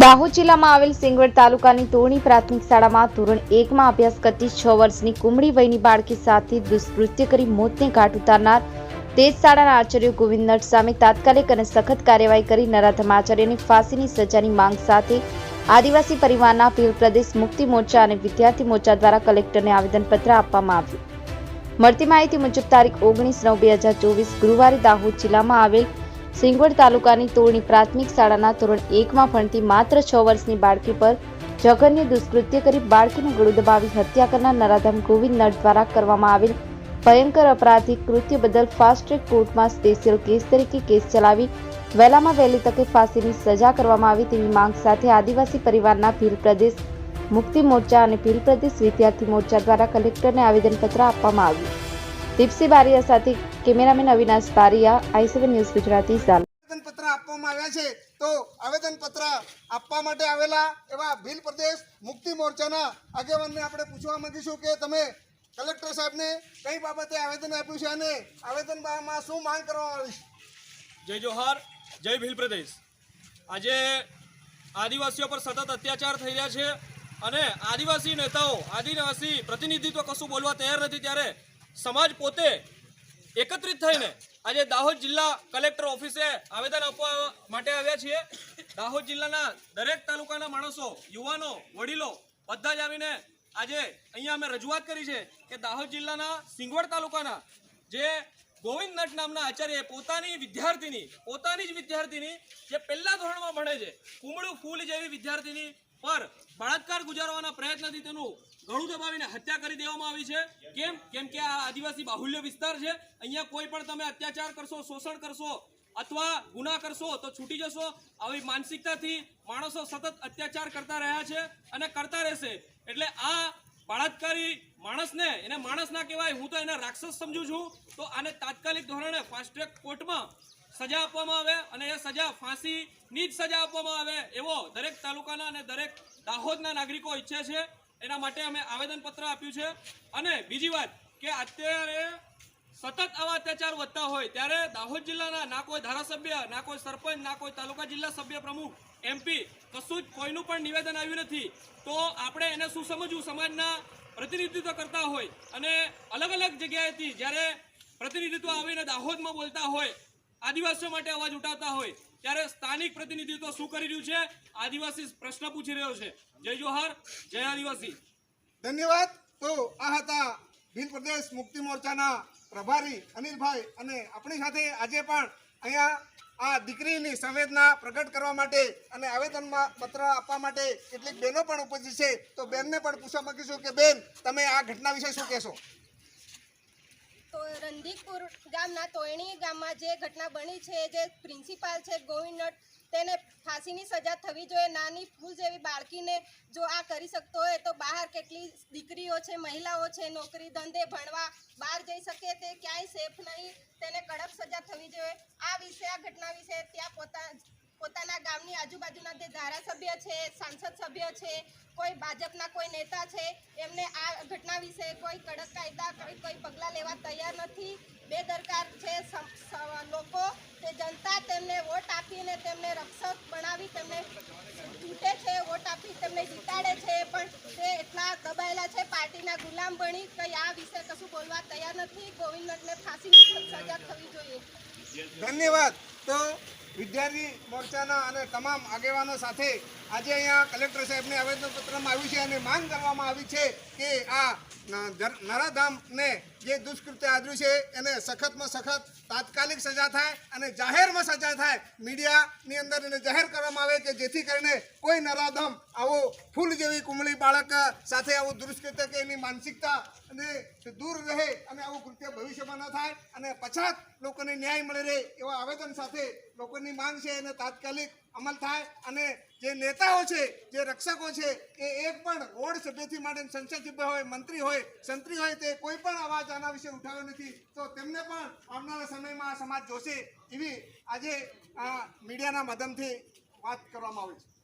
દાહોદ જિલ્લામાં આવેલ સિંગવડ તાલુકાની તોરણી પ્રાથમિક શાળામાં ધોરણ એકમાં અભ્યાસ કરતી છ વર્ષની કુમળી વયની બાળકી સાથે દુષ્કૃત્ય કરી મોતને ઘાટ ઉતારનાર તે જ શાળાના આચાર્ય ગોવિંદ સામે તાત્કાલિક અને સખત કાર્યવાહી કરી નરાધમ આચાર્યની ફાંસીની સજાની માંગ સાથે આદિવાસી પરિવારના ભીલ પ્રદેશ મુક્તિ મોરચા અને વિદ્યાર્થી મોરચા દ્વારા કલેક્ટરને આવેદનપત્ર આપવામાં આવ્યું. મળતી માહિતી મુજબ તારીખ ઓગણીસ નવ બે હજાર ચોવીસ ગુરુવારે દાહોદ જિલ્લામાં આવેલ સિંગવડ તાલુકાની તોરણી પ્રાથમિક શાળાના ધોરણ એકમાં ભણતી માત્ર છ વર્ષની બાળકી પર જઘન્ય દુષ્કૃત્ય કરી બાળકીનું ગળું દબાવી હત્યા કરનાર નરાધમ ગોવિંદ નટ દ્વારા કરવામાં આવેલ ભયંકર અપરાધિક કૃત્ય બદલ ફાસ્ટ ટ્રેક કોર્ટમાં સ્પેશિયલ કેસ તરીકે કેસ ચલાવી વહેલામાં વહેલી તકે ફાંસીની સજા કરવામાં આવી તેવી માંગ સાથે આદિવાસી પરિવારના ભીલ પ્રદેશ મુક્તિ મોરચા અને ભીલ પ્રદેશ વિદ્યાર્થી મોરચા દ્વારા કલેક્ટરને આવેદનપત્ર આપવામાં આવ્યું. દીપસી બારિયા સાથે cameraman Avinash Bariya I news Gujarati સાલ આવેદનપત્ર આપવામાં આવ્યા છે. તો આવેદનપત્ર આપવા માટે આવેલા એવા ભીલ પ્રદેશ મુક્તિ મોરચાના આગેવાનને આપણે પૂછવા માંગીશું કે તમે કલેક્ટર સાહેબને કઈ બાબતે આવેદન આપ્યું છે અને આવેદનમાં શું માંગ કરવામાં આવી જય જોહાર જય ભીલ પ્રદેશ. આજે આદિવાસીઓ પર સતત અત્યાચાર થઈ રહ્યા છે અને આદિવાસી નેતાઓ આદિવાસી પ્રતિનિધિત્વ કશું બોલવા તૈયાર નથી. ત્યારે સમાજ પોતે એકત્રિત થઈને આજે દાહોદ જિલ્લા કલેક્ટર ઓફિસે આવેદન આપવા માટે આવ્યા છીએ. દાહોદ જિલ્લાના દરેક તાલુકાના માણસો, યુવાનો, વડીલો બધા જ આવીને આજે અહીંયા અમે રજૂઆત કરી છે કે દાહોદ જિલ્લાના સિંગવડ તાલુકાના જે ગોવિંદ નટ નામના આચાર્ય પોતાની વિદ્યાર્થીની, પોતાની જ વિદ્યાર્થીની જે પહેલા ધોરણમાં ભણે છે, કુમળું ફૂલ જેવી વિદ્યાર્થીની પર બળાત્કાર ગુજારવાના પ્રયત્નથી તેનું ઘણું દબાવીને હત્યા કરી દેવામાં આવી છે. કેમ? કેમ કે આ આદિવાસી બાહુલ્ય વિસ્તાર છે. અહીંયા કોઈ પણ તમે અત્યાચાર કરશો, શોષણ કરશો અથવા ગુના કરશો તો છૂટી જશો. આવી માનસિકતાથી માણસો સતત અત્યાચાર કરતા રહ્યા છે અને કરતા રહેશે. એટલે આ બળાત્કારી માણસને, એને માણસ ના કહેવાય, હું તો એને રાક્ષસ સમજુ છું. તો આને તાત્કાલિક ધોરણે ફાસ્ટ ટ્રેક કોર્ટમાં સજા આપવામાં આવે અને એ સજા ફાંસીની જ સજા આપવામાં આવે એવો દરેક તાલુકાના અને દરેક દાહોદના નાગરિકો ઈચ્છે છે. એના માટે અમે આવેદનપત્ર આપ્યું છે. અને બીજી વાત કે અત્યારે સતત આવા અત્યાચાર વધતા હોય ત્યારે દાહોદ જિલ્લાના ના કોઈ ધારાસભ્ય, ના કોઈ સરપંચ, ના કોઈ તાલુકા જિલ્લા સભ્ય પ્રમુખ એમપી કશું જ કોઈનું પણ નિવેદન આવ્યું નથી. તો આપણે એને શું સમજવું? સમાજના પ્રતિનિધિત્વ કરતા હોય અને અલગ અલગ જગ્યાએથી જ્યારે પ્રતિનિધિત્વ આવીને દાહોદમાં બોલતા હોય આદિવાસીઓ માટે અવાજ ઉઠાવતા હોય, ત્યારે સ્થાનિક પ્રતિનિધિત્વ શું કરી રહ્યું છે? આદિવાસી પ્રશ્ન પૂછી રહ્યો છે. જય જોહર, જય આદિવાસી. ધન્યવાદ. તો આ હતા ભીલ પ્રદેશ મુક્તિ મોરચાના પ્રભારી અનિલભાઈ અને આપણી સાથે આજે પણ અહીંયા આ દીકરીની સંવેદના પ્રગટ કરવા માટે અને આવેદનમાં પત્ર આપવા માટે કેટલીક બહેનો પણ ઉપસ્થિત છે. તો બેનને પણ પૂછવા માંગીશું કે, બેન, તમે આ ઘટના વિશે શું કહેશો? તો રંધીકપુર ગામના તોયણી ગામમાં જે ઘટના બની છે, જે પ્રિન્સિપાલ છે ગોવિંદ તેને ફાંસીની સજા થવી જોઈએ. નાની ફૂલ જેવી બાળકીને જો આ કરી શકતો હોય તો બહાર કેટલી દીકરીઓ છે, મહિલાઓ છે, નોકરી ધંધે ભણવા બહાર જઈ શકે તે ક્યાંય સેફ નહીં. તેને કડક સજા થવી જોઈએ. આ વિશે, આ ઘટના વિશે ત્યાં પોતા પોતાના ગામની આજુબાજુના જે ધારાસભ્ય છે, સાંસદ સભ્ય છે, કોઈ ભાજપના કોઈ નેતા છે, એમને આ ઘટના વિશે કોઈ કડક કાયદા, કોઈ કોઈ પગલાં લેવા તૈયાર નથી. બેદરકાર છે લોકો તે જનતા તેમને વોટ આપીને તેમને રક્ષક બનાવી તેમને ચૂંટે છે, વોટ આપી તેમને જીતાડે છે, પણ તે એટલા દબાયેલા છે, પાર્ટીના ગુલામ બની કંઈ આ વિશે કશું બોલવા તૈયાર નથી. ગોવિંદને ફાંસીની સજા થવી જોઈએ. ધન્યવાદ. તો વિદ્યાર્થી મોરચાના અને તમામ આગેવાનો સાથે આજે અહીંયા કલેક્ટર સાહેબને આવેદનપત્રમાં આવ્યું છે અને માંગ કરવામાં આવી છે કે આ નરાધામને જે દુષ્કૃત્ય આદર્યું છે એને સખતમાં સખત તાત્કાલિક સજા થાય અને જાહેરમાં સજા થાય. મીડિયાની અંદર એને જાહેર કરવામાં આવે કે જેથી કરીને કોઈ નરાધમ આવો ફૂલ જેવી કુમળી બાળક સાથે આવું દુષ્કૃત્ય કે એની માનસિકતા અને દૂર રહે અને આવું કૃત્ય ભવિષ્યમાં ન થાય અને પછાત લોકોને ન્યાય મળી રહે એવા આવેદન સાથે લોકોની માંગ છે એને તાત્કાલિક અમલ થાય અને જે નેતાઓ છે, જે રક્ષકો છે, એ એક પણ રોડ સભ્યથી માટે સંસદ સભ્ય હોય, મંત્રી હોય, સંત્રી હોય, તે કોઈ પણ અવાજ આના વિશે ઉઠાવ્યો નથી, તો તેમને પણ આવનારા સમયમાં આ સમાજ જોશે એવી આજે આ મીડિયાના માધ્યમથી વાત કરવામાં આવે છે.